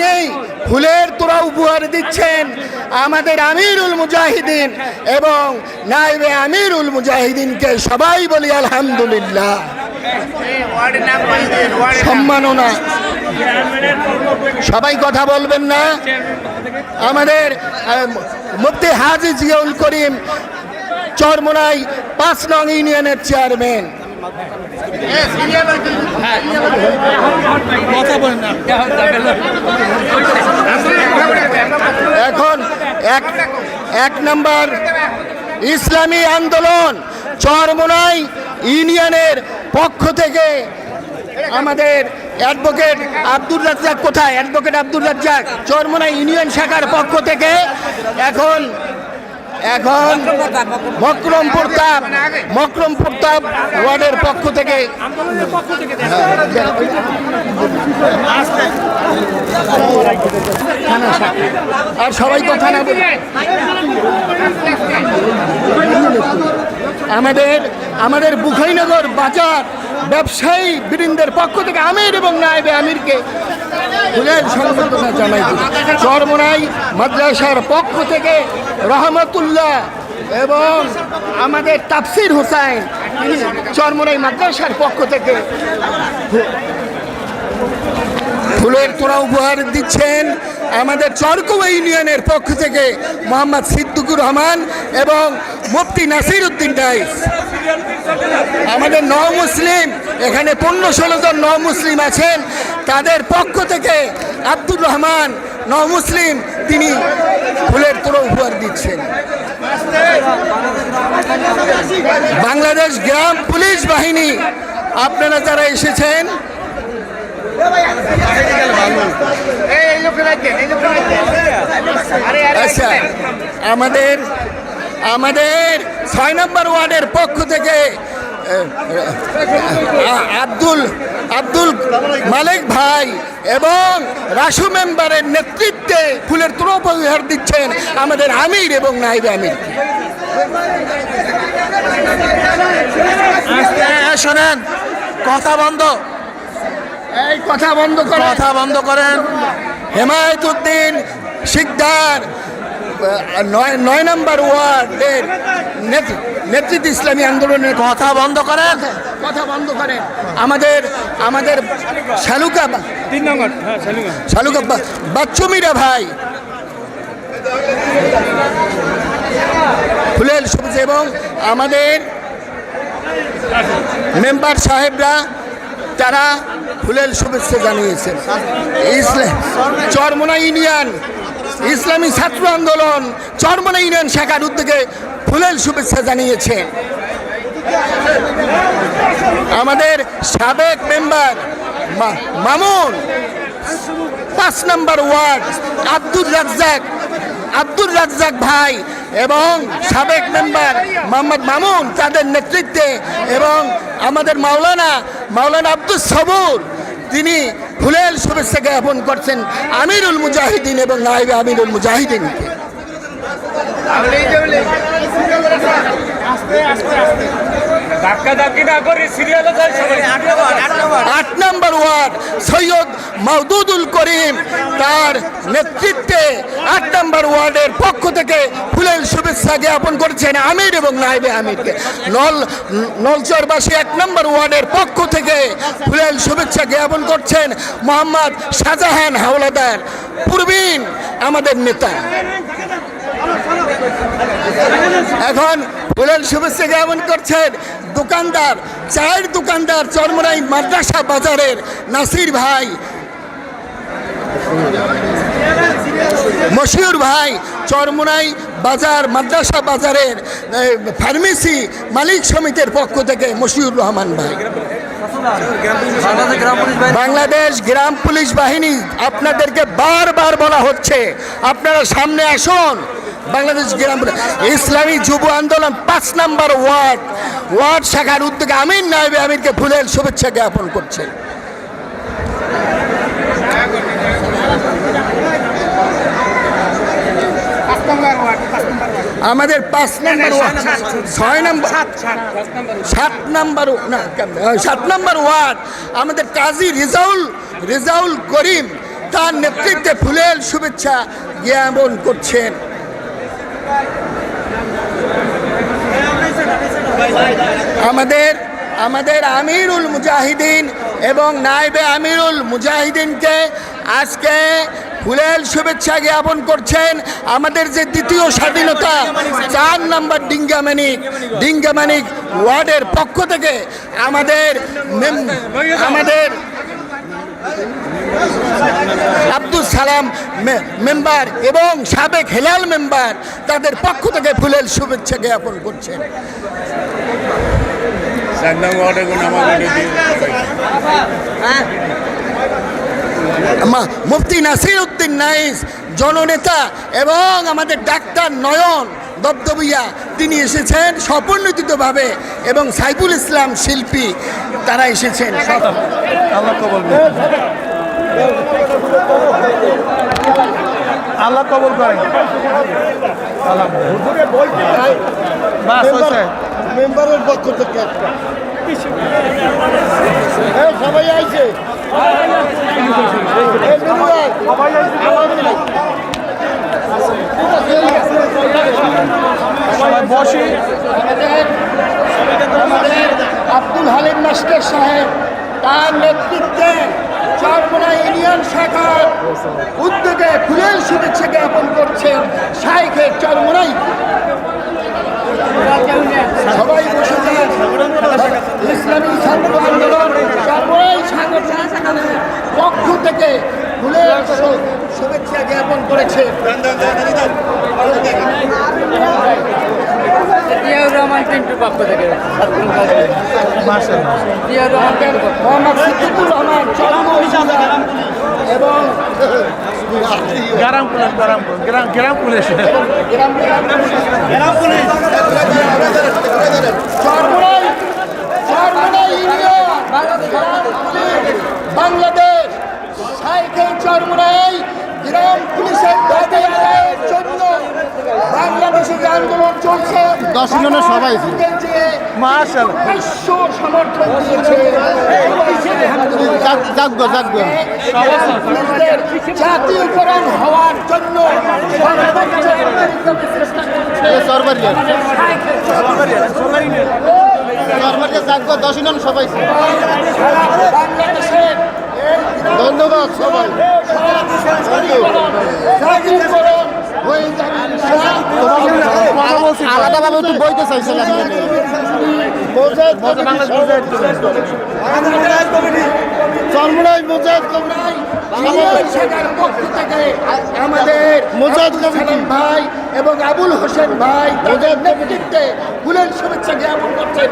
নেই। ফুলের তোরা উপহার দিচ্ছেন আমাদের আমিরুল মুজাহিদিন এবং নাইবে আমিরুল মুজাহিদিনকে সবাই বলি আলহামদুলিল্লাহ। সম্মাননা। সবাই কথা বলবেন না। আমাদের মুফতি হাজি জিয়াউল করিম চরমোনাই পাঁচ নং ইউনিয়নের চেয়ারম্যান। এখন এক এক নম্বর ইসলামী আন্দোলন চরমোনাই ইউনিয়নের পক্ষ থেকে আমাদের অ্যাডভোকেট আব্দুল রাজ্জাক কোথায়? অ্যাডভোকেট আব্দুল রাজ্জাক চরমোনাই ইউনিয়ন শাখার পক্ষ থেকে এখন এখন মকরম প্রতাপ মকরম প্রতাপ ওয়ার্ডের পক্ষ থেকে। আর সবাই কথা না আমাদের আমাদের বুখাইনগর বাজার ব্যবসায়ী বৃন্দের পক্ষ থেকে আমির এবং নায়েবে আমিরকে ফুলের সংবর্ধনা জানাই চরমোনাই মাদ্রাসার পক্ষ থেকে রহমতুল্লাহ এবং আমাদের তাফসির হোসাইন চরমোনাই মাদ্রাসার পক্ষ থেকে ফুলের তোড়া উপহার দিচ্ছেন আমাদের চরকুয়া ইউনিয়নের পক্ষ থেকে মোহাম্মদ সিদ্দিকুর রহমান এবং মুফতি নাসির উদ্দিন ডাইস। আমাদের ন মুসলিম এখানে পনেরো ষোলো জন ন মুসলিম আছেন। তাদের পক্ষ থেকে আব্দুর রহমান ন মুসলিম তিনি ফুলের তোড়া উপহার দিচ্ছেন। বাংলাদেশ গ্রাম পুলিশ বাহিনী, আপনারা যারা এসেছেন আচ্ছা আমাদের আমাদের ছয় নম্বর ওয়ার্ডের পক্ষ থেকে আব্দুল আব্দুল মালিক ভাই এবং রাসু মেম্বারের নেতৃত্বে ফুলের তুলো উপহার দিচ্ছেন আমাদের আমির এবং নাইবে আমির। শোনেন কথা বন্ধ। এই কথা বন্ধ করে কথা বন্ধ করেন। হেমায়তুদ্দিন শিকদার আহ, নয় নয় নম্বর ওয়ার্ডের নেত- নেতৃত্ব ইসলামী আন্দোলনের কথা বন্ধ করেন। কথা বন্ধ করেন। আমাদের আমাদের শালুকা তিন নম্বর হ্যাঁ শালুকা। বাচ্চুমিরা ভাই। ফুলেল সবুজ এবং আমাদের মেম্বার সাহেবরা তারা ফুলেল শুভেচ্ছা জানিয়েছেন। ইসলাম চরমোনা ইউনিয়ন। ইসলামী ছাত্র আন্দোলন, চরমোনা ইউনিয়ন শাখার উদ্যোগে ফুলেল শুভেচ্ছা জানিয়েছে। আমাদের সাবেক মেম্বার মামুন, পাঁচ নম্বর ওয়ার্ড, আব্দুর রাজ্জাক আব্দুর রাজ্জাক ভাই এবং সাবেক মেম্বার মোহাম্মদ মামুন তাদের নেতৃত্বে এবং আমাদের মাওলানা মাওলানা আব্দুল সবুর তিনি ফুলের শুভেচ্ছা জ্ঞাপন করছেন আমিরুল মুজাহিদিন এবং নাইবে আমিরুল মুজাহিদিন আট নম্বর ওয়ার্ড সৈয়দ মাহদুদুল করিম তার নেতৃত্বে আট নম্বর ওয়ার্ডের পক্ষ থেকে ফুলের শুভেচ্ছা জ্ঞাপন করেছেন আমির এবং নাইবে আমিরকে। নল নলচরবাসী এক নম্বর ওয়ার্ডের পক্ষ থেকে ফুলের শুভেচ্ছা জ্ঞাপন করছেন মোহাম্মদ শাহজাহান হাওলাদার পূর্বীন আমাদের নেতা। এখন ফুলের শুভেচ্ছা জ্ঞাপন করছেন দোকানদার, চায়ের দোকানদার চরমরাই মাদ্রাসা বাজারের নাসির ভাই। মশিউর ভাই চরমোনাই বাজার, মাদ্রাসা বাজারের ফার্মেসি মালিক সমিতির পক্ষ থেকে মশিউর রহমান ভাই। বাংলাদেশ গ্রাম পুলিশ বাহিনী আপনাদেরকে বারবার বলা হচ্ছে, আপনারা সামনে আসুন। বাংলাদেশ গ্রাম ইসলামী যুব আন্দোলন পাঁচ নাম্বার ওয়ার্ড ওয়ার্ড শাখার উদ্যোগে আমির নাইবে আমিরকে ফুলের শুভেচ্ছা জ্ঞাপন করছে। আমাদের পাঁচ নম্বর ওয়ার্ড, ছয় নম্বর, সাত নম্বর, না, সাত নম্বর ওয়ার্ড, আমাদের কাজী রেজাউল রেজাউল করিম তার নেতৃত্বে ফুলেল শুভেচ্ছা জ্ঞাপন করছেন। আমাদের আমাদের আমিরুল মুজাহিদিন এবং নাইবে আমিরুল মুজাহিদিনকে আজকে ফুলেল শুভেচ্ছা জ্ঞাপন করছেন আমাদের যে দ্বিতীয় স্বাধীনতা চার নম্বর ডিঙ্গামানিক ডিঙ্গামানিক ওয়ার্ডের পক্ষ থেকে আমাদের আমাদের আব্দুল সালাম মে- মেম্বার এবং সাবেক হেলাল মেম্বার তাদের পক্ষ থেকে ফুলেল শুভেচ্ছা জ্ঞাপন করছেন। মা- মুফতি নাসির উদ্দিন নাইস জননেতা এবং আমাদের ডাক্তার নয়ন দবদবিয়া তিনি এসেছেন স্বপরিণতিতভাবে এবং সাইফুল ইসলাম শিল্পী তারা এসেছেন। আল্লাহ কবল আল্লাহ কবল করেন। বাস হয়েছে। মেম্বারের পক্ষ থেকে একটা। সবাই আইছে। বসি। আব্দুল হালিম মাস্টার সাহেব তার নেতৃত্বে চরমোনা ইউনিয়ন শাখার উদ্যোগে ফুলের শুভেচ্ছা জ্ঞাপন করছেন শাইখের চরমোনাই সবাই বসে ইসলামী ছাত্র আন্দোলন চরমোনাই সাংগঠনিক পক্ষ থেকে ফুলের শুভেচ্ছা জ্ঞাপন করেছে। রহমান পিন্টুর পক্ষ থেকে। গ্রাম গ্রাম গ্রাম বাংলাদেশ সাইকেল চরমোনাই গ্রাম পুলিশের জন্য বাংলাদেশে আন্দোলন চলছে দশ জনের সবাই বিশ্ব সমর্থন দিয়েছে। জাতীয়করণ হওয়ার জন্য সরবারিয়া জন সবাই। ধন্যবাদ সবাই। হয়ে যাবে। আলাদাভাবে একটু বইতে চাইছিলাম আমাদের। সালাম ভাই এবং আবুল হোসেন ভাই তাদের নেতৃত্বে শুভেচ্ছা জ্ঞাপন করছে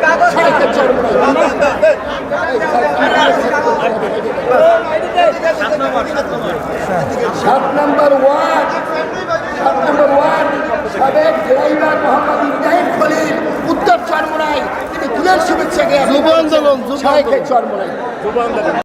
সাত নম্বর ওয়ার্ড সাত নম্বর ওয়ার্ড সাবেক ড্রাইভার মোহাম্মদ ইব্রাহিম খলিল উত্তর চরমনায় তিনি ফুলের শুভেচ্ছা জ্ঞাপন যুব আন্দোলন, যুব আন্দোলন।